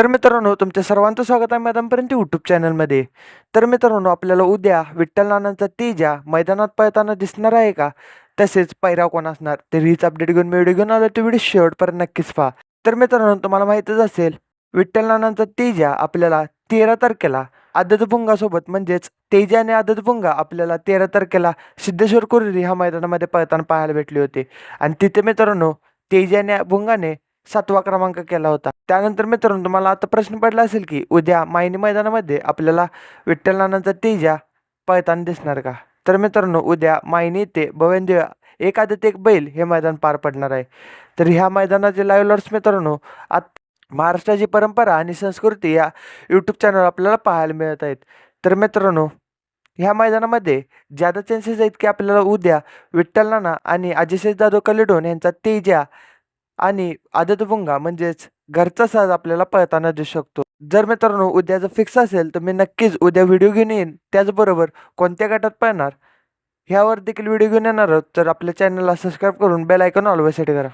तर मित्रांनो तुमच्या सर्वांचं स्वागत आहे मैदानपर्यंत यूट्यूब चॅनलमध्ये. तर मित्रांनो आपल्याला उद्या विठ्ठल नानांचा तेजा मैदानात पळताना दिसणार आहे का? तसेच पैरा कोण असणार तर हीच अपडेट घेऊन मी व्हिडिओ घेऊन आलो तो व्हिडिओ शेवटपर्यंत नक्कीच पहा. तर मित्रांनो तुम्हाला माहीतच असेल विठ्ठल नानांचा तेजा आपल्याला तेरा तारखेला आदतभुंगासोबत म्हणजेच तेजा आणि आदतभुंगा आपल्याला तेरा तारखेला सिद्धेश्वर कुरेरी ह्या मैदानामध्ये पळताना पाहायला भेटले होते. आणि तिथे मित्रांनो तेजाने भुंगाने सातवा क्रमांक केला होता. त्यानंतर मित्रांनो तुम्हाला आता प्रश्न पडला असेल की उद्या मायनी मैदानामध्ये आपल्याला विठ्ठल नानांचा तेजा पळताना दिसणार का? तर मित्रांनो उद्या मायनी ते भवेंदेव एक आदत एक बैल हे मैदान पार पडणार आहे. तर ह्या मैदानाचे लाईव्ह लॉर्ड्स मित्रांनो आत महाराष्ट्राची परंपरा आणि संस्कृती या यूट्यूब चॅनल आपल्याला पाहायला मिळत आहेत. तर मित्रांनो ह्या मैदानामध्ये ज्यादा चान्सेस आहेत की आपल्याला उद्या विठ्ठल नाना आणि अजिशेष जाधव कलिडोन यांचा तेजा आणि आदतभुंगा म्हणजेच घरचा साज आपल्याला पळताना दिसू शकतो. जर मित्रांनो उद्याचं फिक्स असेल तर मी नक्कीच उद्या व्हिडिओ घेऊन येईन. त्याचबरोबर कोणत्या गटात पळणार? ह्यावर देखील व्हिडिओ घेऊन येणार आहोत. तर आपल्या चॅनलला सबस्क्राईब करून बेल आयकॉन ऑलवेसाठी सेट करा.